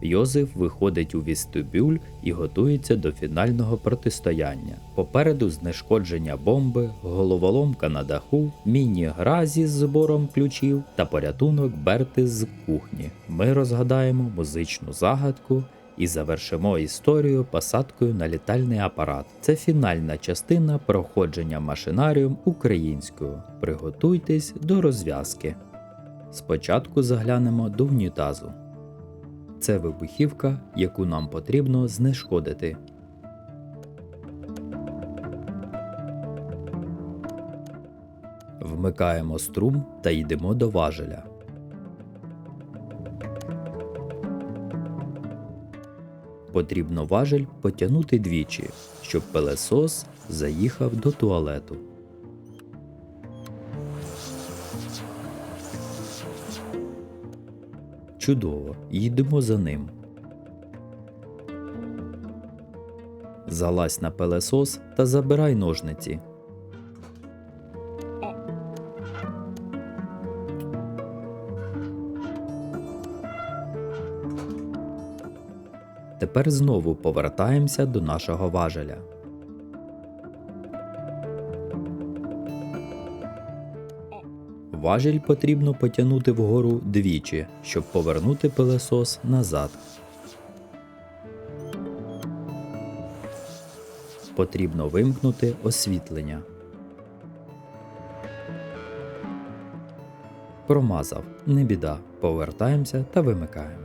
Йозеф виходить у вестибюль і готується до фінального протистояння. Попереду знешкодження бомби, головоломка на даху, міні-гра зі збором ключів та порятунок Берти з кухні. Ми розгадаємо музичну загадку і завершимо історію посадкою на літальний апарат. Це фінальна частина проходження машинаріум українською. Приготуйтесь до розв'язки. Спочатку заглянемо до унітазу. Це вибухівка, яку нам потрібно знешкодити. Вмикаємо струм та йдемо до важеля. Потрібно важель потягнути двічі, щоб пилесос заїхав до туалету. Чудово, їдемо за ним. Залазь на пилесос та забирай ножниці. Тепер знову повертаємося до нашого важеля. Важіль потрібно потягнути вгору двічі, щоб повернути пилесос назад. Потрібно вимкнути освітлення. Промазав, не біда. Повертаємося та вимикаємо.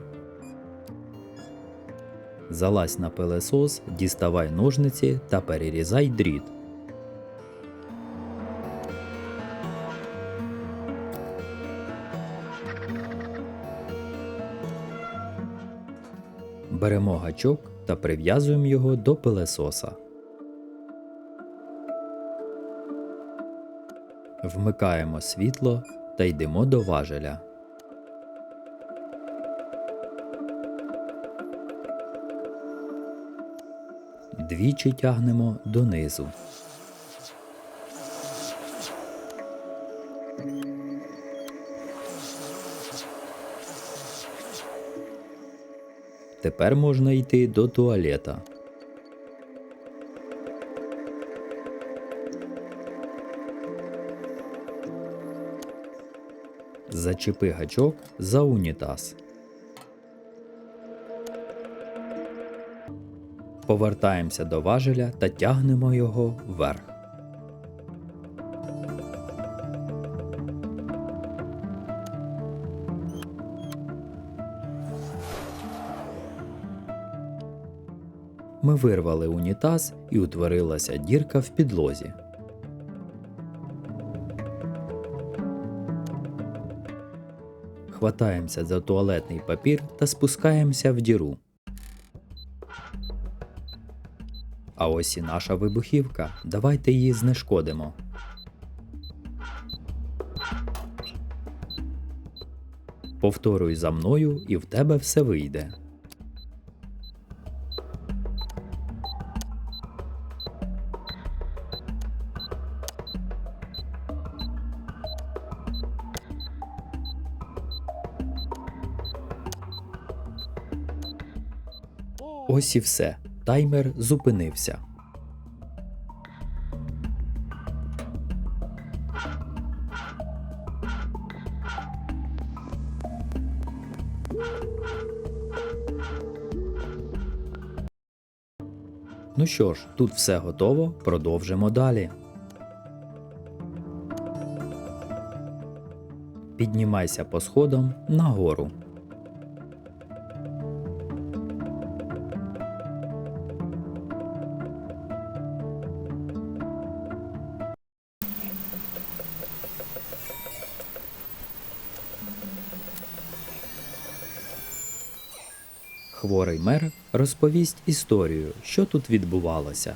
Залазь на пилесос, діставай ножниці та перерізай дріт. Беремо гачок та прив'язуємо його до пилесоса. Вмикаємо світло та йдемо до важеля. Двічі тягнемо донизу. Тепер можна йти до туалета. Зачепи гачок за унітаз. Повертаємося до важеля та тягнемо його вверх. Ми вирвали унітаз і утворилася дірка в підлозі. Хватаємося за туалетний папір та спускаємося в діру. А ось і наша вибухівка. Давайте її знешкодимо. Повторюй за мною, і в тебе все вийде. Ось і все. Таймер зупинився. Ну що ж, тут все готово, продовжимо далі. Піднімайся по сходам нагору. суворий мер розповість історію, що тут відбувалося.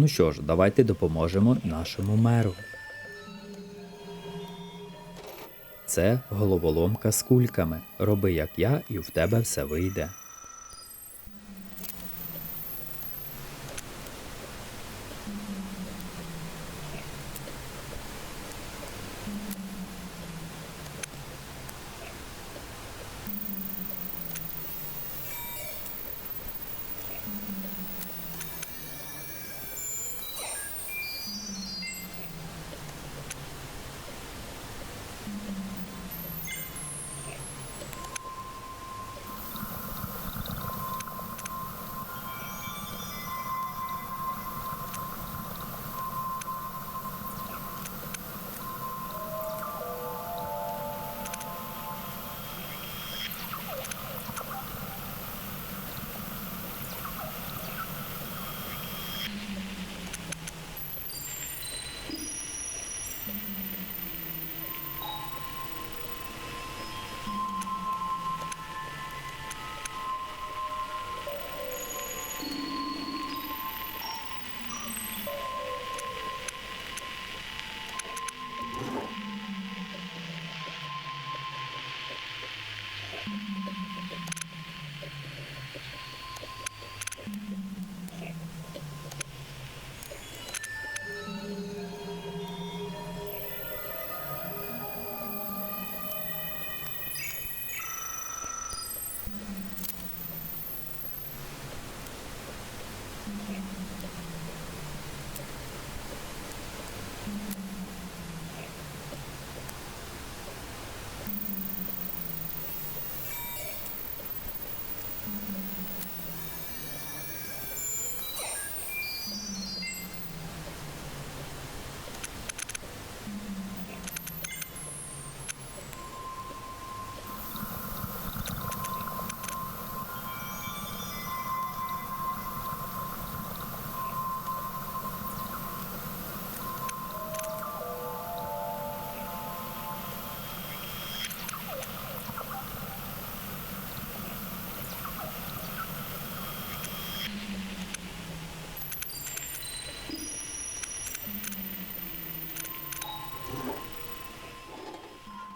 Ну що ж, давайте допоможемо нашому меру. Це головоломка з кульками. Роби як я, і в тебе все вийде.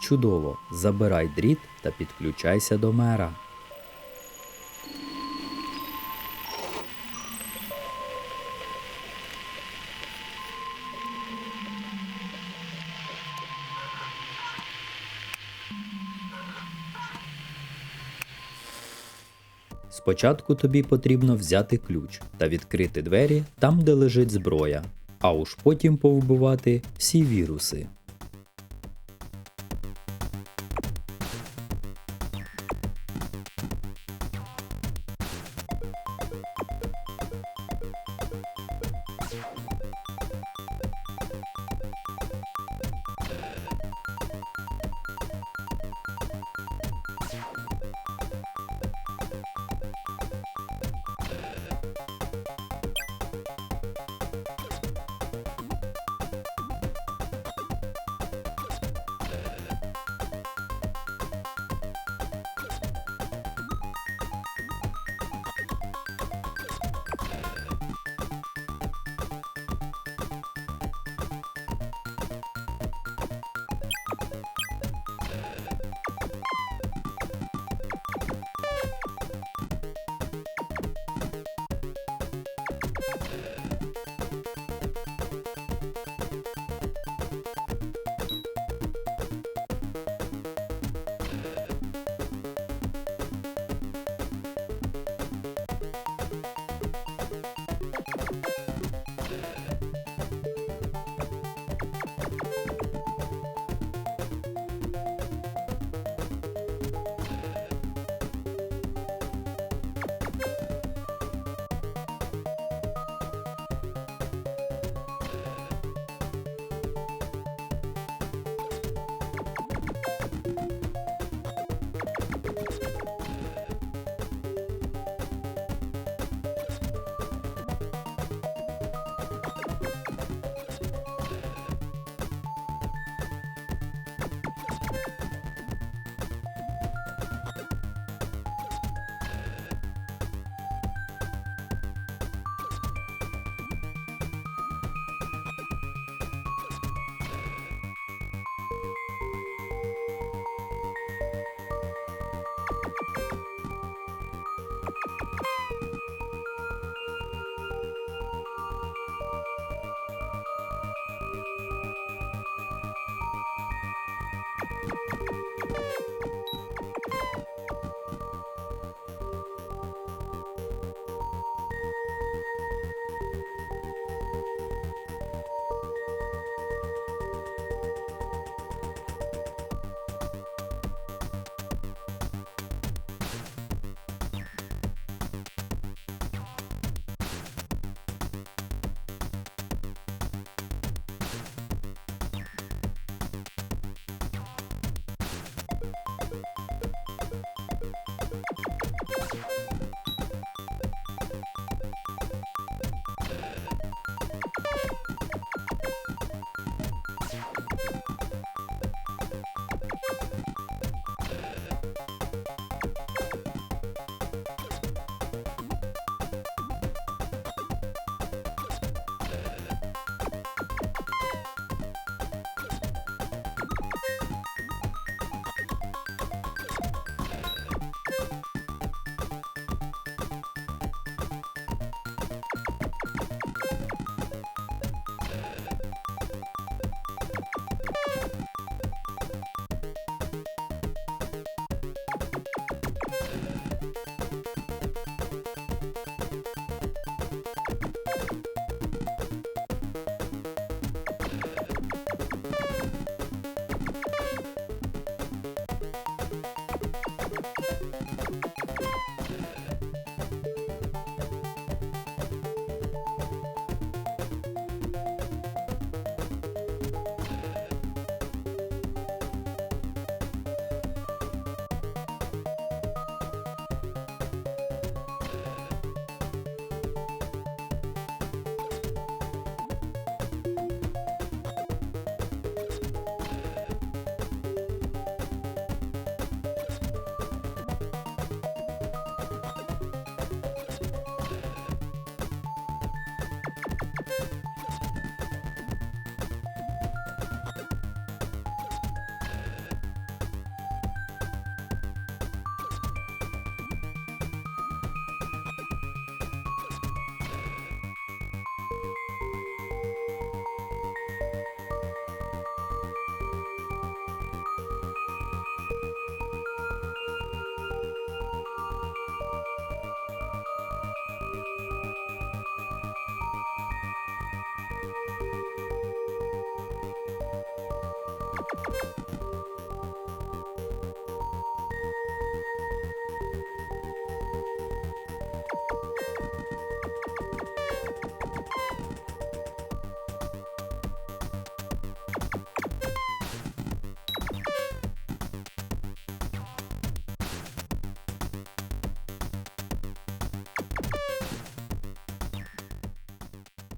Чудово! Забирай дріт та підключайся до мера. Спочатку тобі потрібно взяти ключ та відкрити двері там, де лежить зброя, а уж потім повбивати всі віруси.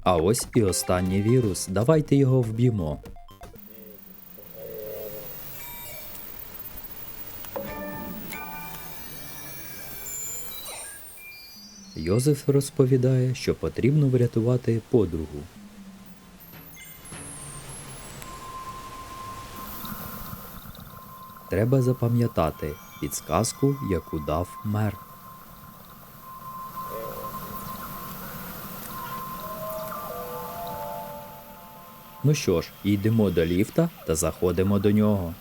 А ось і останній вірус. Давайте його вб'ємо. Йозеф розповідає, що потрібно врятувати подругу. Треба запам'ятати підсказку, яку дав мер. Ну що ж, йдемо до ліфта та заходимо до нього.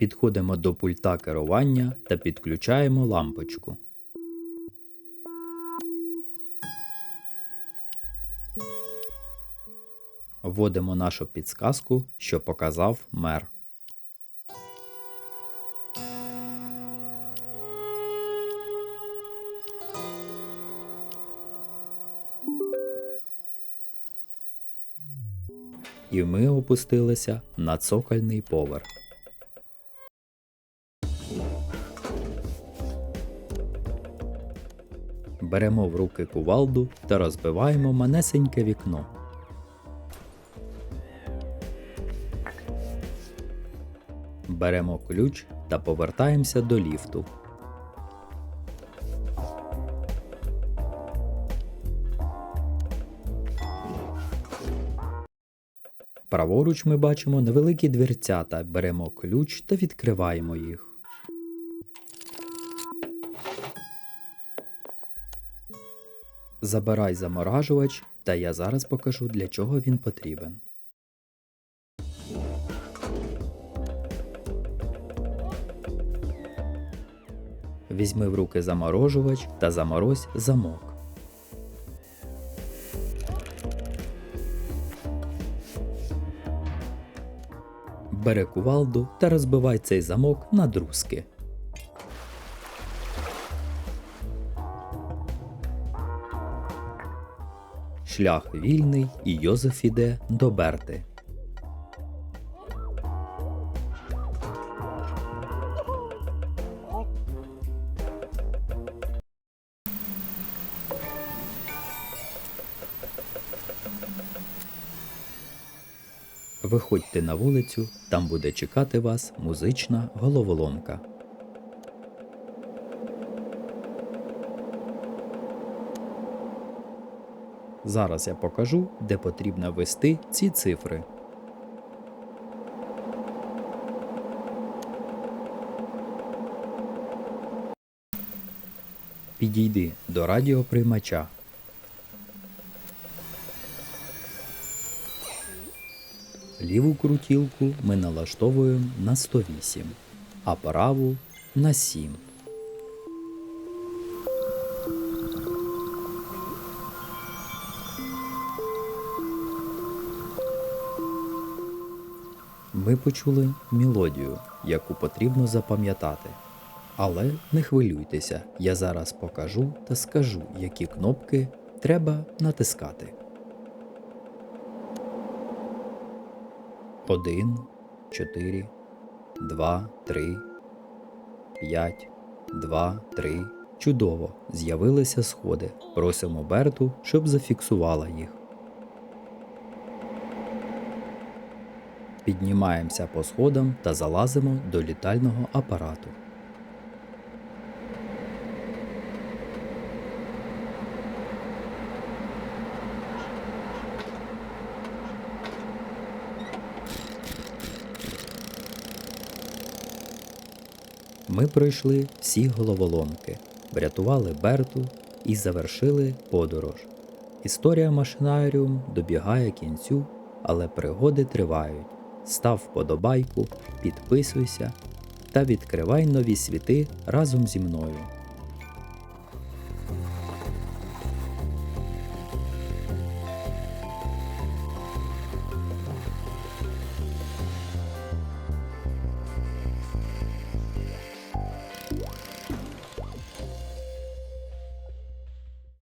Підходимо до пульта керування та підключаємо лампочку. Вводимо нашу підсказку, що показав мер. І ми опустилися на цокольний поверх. Беремо в руки кувалду та розбиваємо манесеньке вікно. Беремо ключ та повертаємося до ліфту. Праворуч ми бачимо невеликі дверцята, беремо ключ та відкриваємо їх. Забирай заморажувач, та я зараз покажу, для чого він потрібен. Візьми в руки заморожувач та заморозь замок. Бери кувалду та розбивай цей замок на друзки. Шлях вільний і Йозеф іде до Берти. Виходьте на вулицю, там буде чекати вас музична головоломка. Зараз я покажу, де потрібно ввести ці цифри. Підійди до радіоприймача. Ліву крутілку ми налаштовуємо на 108, а праву на 7. Ми почули мелодію, яку потрібно запам'ятати. Але не хвилюйтеся, я зараз покажу та скажу, які кнопки треба натискати. 1, 4, 2, 3, 5, 2, 3. Чудово! З'явилися сходи. Просимо Берту, щоб зафіксувала їх. Піднімаємося по сходам та залазимо до літального апарату. Ми пройшли всі головоломки, врятували Берту і завершили подорож. Історія машинаріум добігає кінцю, але пригоди тривають. Став вподобайку, підписуйся та відкривай нові світи разом зі мною.